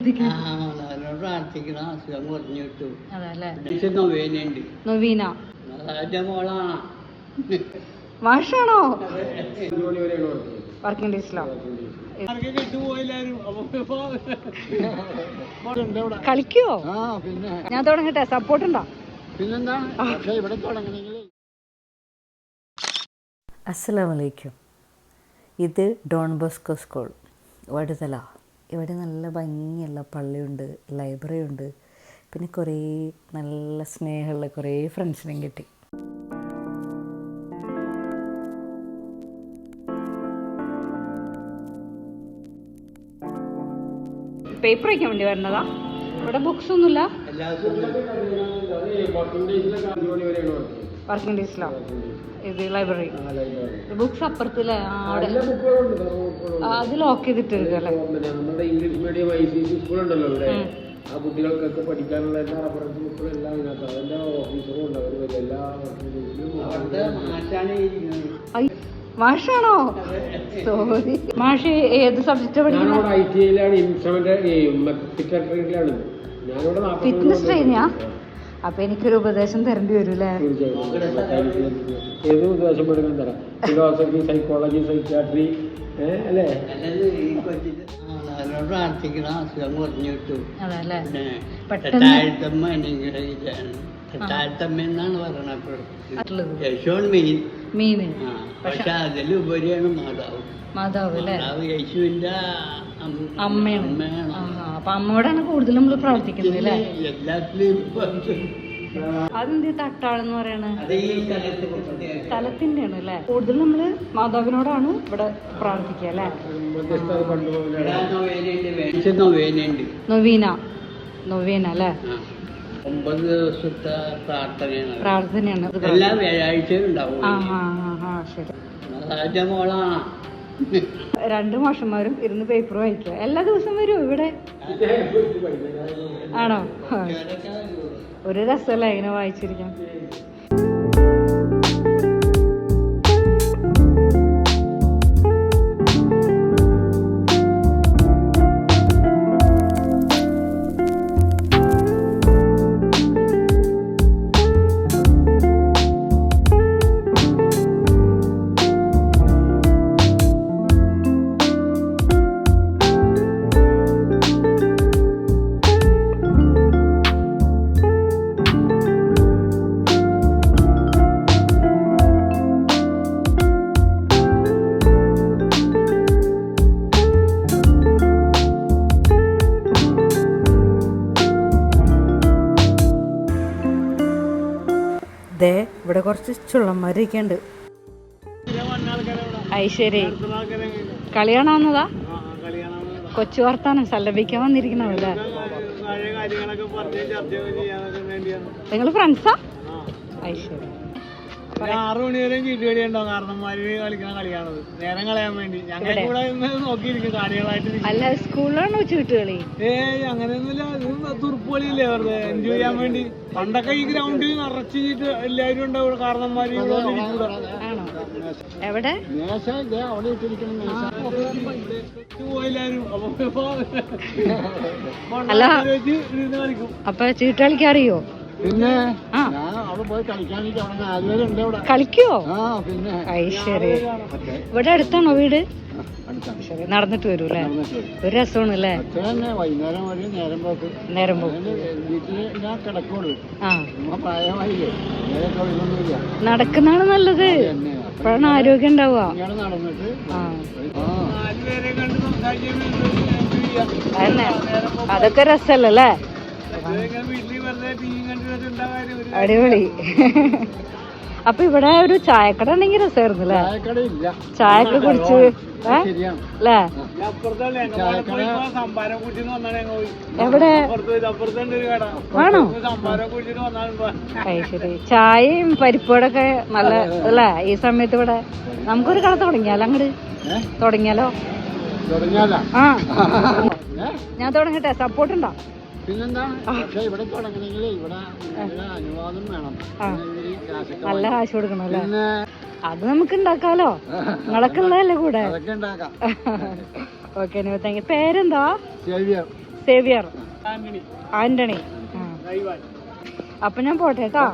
ആ, നല്ലോണം പ്രാർത്ഥിക്കണം. അസുഖം കുറഞ്ഞു കിട്ടും. അതല്ലേ? പക്ഷെ നൊവേനുണ്ട് നവീന. അതാ മോളാണ് മാഷാണോ വർക്കിംഗ് ഡേയ്സിലോ? കളിക്കോ ആ പിന്നെ. ഞാൻ തുടങ്ങട്ടെ. സപ്പോർട്ട് ഉണ്ടോ? പിന്നെന്താ? പക്ഷെ ഇവിടെ തുടങ്ങണമെങ്കിൽ അസ്സലാമലൈക്കും ഇത് ഡോൺ ബോസ്കോ സ്കൂൾ. വടുതല. ഇവിടെ നല്ല ഭംഗിയുള്ള പള്ളിയുണ്ട് ലൈബ്രറി ഉണ്ട് പിന്നെ കുറേ നല്ല സ്നേഹമുള്ള കുറേ ഫ്രണ്ട്സിനെയും കിട്ടി. പേപ്പർ വയ്ക്കാൻ വേണ്ടി വരണതാ? ഇവിടെ ബുക്സ് ഒന്നുമില്ല. വർക്കിംഗ് ഡേയ്സിലോ? ഇത് ലൈബ്രറി. ബുക്സ് അപ്പുറത്തില്ലേ അവിടെ അത് ലോക്ക് ചെയ്തിട്ട് അല്ലേ നമ്മുടെ English medium I C C സ്കൂളുണ്ടല്ലോ ഇവിടെ ആ കുട്ടികൾക്കൊക്കെ പഠിക്കാനുള്ള എല്ലാ റഫറൻസ് ബുക്കുകളും എല്ലാം ഇതിനകത്ത് അതിന്റെ ഓഫീസറും ഉണ്ട്. അവർ വരും എല്ലാ മാഷാണോ സോറി മാഷ് ഏത് സബ്ജക്റ്റ് പഠിക്കുന്നത് ഐ ടി ഐയിലാണ് ഇൻസ്ട്രുമെന്റ് ഞാനിവിടെ ഫിറ്റ്നസ് ട്രെയിനിയാ അപ്പൊ എനിക്കൊരു ഉപദേശം തരേണ്ടി വരൂല്ലേ ഏത് ഉദ്ദേശം എടുക്കാൻ തരാം. ഫിലോസഫി സൈക്കോളജി സൈക്യാട്രി അല്ലേ? പ്രാർത്ഥിക്കണം അസുഖം കുറഞ്ഞു കിട്ടും എന്നാണ് പറയണത് പക്ഷെ അതിലുപരിയാണ് മാതാവ്. മാതാവ് യേശുവിന്റെ അം- അമ്മയാണ്. അപ്പൊ അമ്മയോടാണ് കൂടുതൽ നമ്മൾ പ്രവർത്തിക്കുന്നത് അല്ലേ? അതെന്ത് തട്ടാളെന്ന് പറയണത് സ്ഥലത്തിന്റെ ആണ് അല്ലേ? കൂടുതൽ നമ്മൾ മാതാവിനോടാണ് ഇവിടെ പ്രാർത്ഥിക്കുക അല്ലേ? നൊവീന. നൊവീന അല്ലേ? ഒമ്പത് ദിവസത്തെ പ്രാർത്ഥനയാണ് പ്രാർത്ഥനയാണ് എല്ലാ വ്യാഴാഴ്ചയും ഉണ്ടാവും ആ ആ ആ, ശരി. മോളാണ് രണ്ട് മാഷന്മാരും ഇരുന്ന് പേപ്പർ വായിക്കുക. എല്ലാ ദിവസം വരുമോ ഇവിടെ. ആണോ? ഒരു രസമല്ല ഇങ്ങനെ വായിച്ചിരിക്കാൻ? ഇവിടെ കുറച്ച് ചുള്ളന്മാരൊക്കെ ഉണ്ട് ഐശ്വര്യ കളി കാണാവുന്നതാ കൊച്ചു വർത്താനം സല്ലപിക്കാൻ വന്നിരിക്കണതല്ലേ നിങ്ങൾ ഫ്രണ്ട്സാ ഐശ്വര്യ. ആറു മണി വരെ ചീട്ടുകളി ഉണ്ടോ കാരണന്മാര് കളിക്കുന്ന കളിയാണത്. നേരം കളയാൻ വേണ്ടി. ഞങ്ങൾ കൂടെ നോക്കിയിരിക്കും കാര്യങ്ങളായിട്ട് അല്ല സ്കൂളിലാണോ ചീട്ടുകളി ഏയ് അങ്ങനെയൊന്നുമില്ല. ഇത് തുറുപ്പ് കളിയില്ലേ വെറുതെ എൻജോയ് ചെയ്യാൻ വേണ്ടി. പണ്ടൊക്കെ ഈ ഗ്രൗണ്ടിൽ നിറച്ചിട്ട് എല്ലാവരും ഉണ്ടാവും കാരണന്മാര്. എവിടെ? അല്ല. അപ്പൊ ചീട്ട് കളിക്കാൻ അറിയോ? പിന്നെ കളിക്കോ? ഐശ്വര്യ ഇവിടെ അടുത്താണോ വീട്? നടന്നിട്ട് വരും അല്ലേ? ഒരു രസമാണ് അല്ലേ? നേരം പോക്ക്. നേരം പോകും ഞാൻ കിടക്കുള്ളൂ. ആ. നമ്മ പ്രായമായില്ലേ? നേരെ തൊഴിലൊന്നുമില്ല നടക്കുന്നതാണ് നല്ലത്. ഇപ്പഴാണ് അപ്പോഴാണ് ആരോഗ്യം ഉണ്ടാവുക. അതന്നെ അതൊക്കെ രസമല്ലേ? അടിപൊളി. അപ്പൊ ഇവിടെ ഒരു ചായക്കട ഉണ്ടെങ്കിൽ രസമായിരുന്നു അല്ലേ? ചായക്ക കുടിച്ച് അല്ലേ? എവിടെ? അപ്പുറത്ത് പോയി കട. ആണോ? ശരി. ചായയും പരിപ്പോടൊക്കെ നല്ല അല്ലേ? ഈ സമയത്ത് ഇവിടെ നമുക്കൊരു കട തുടങ്ങിയാലോ അങ്ങോട്ട് തുടങ്ങിയാലോ? ആ. ഞാൻ തുടങ്ങട്ടെ. സപ്പോർട്ട് ഉണ്ടോ? നല്ല കാശ് കൊടുക്കണം അത് നമുക്ക് ഉണ്ടാക്കാലോ. നടക്കുന്നതല്ലേ കൂടെ? ഓക്കെ താങ്ക് യു പേരെന്താ? സേവിയർ. ആന്റണി. അപ്പൊ ഞാൻ പോട്ടെ കേട്ടോ.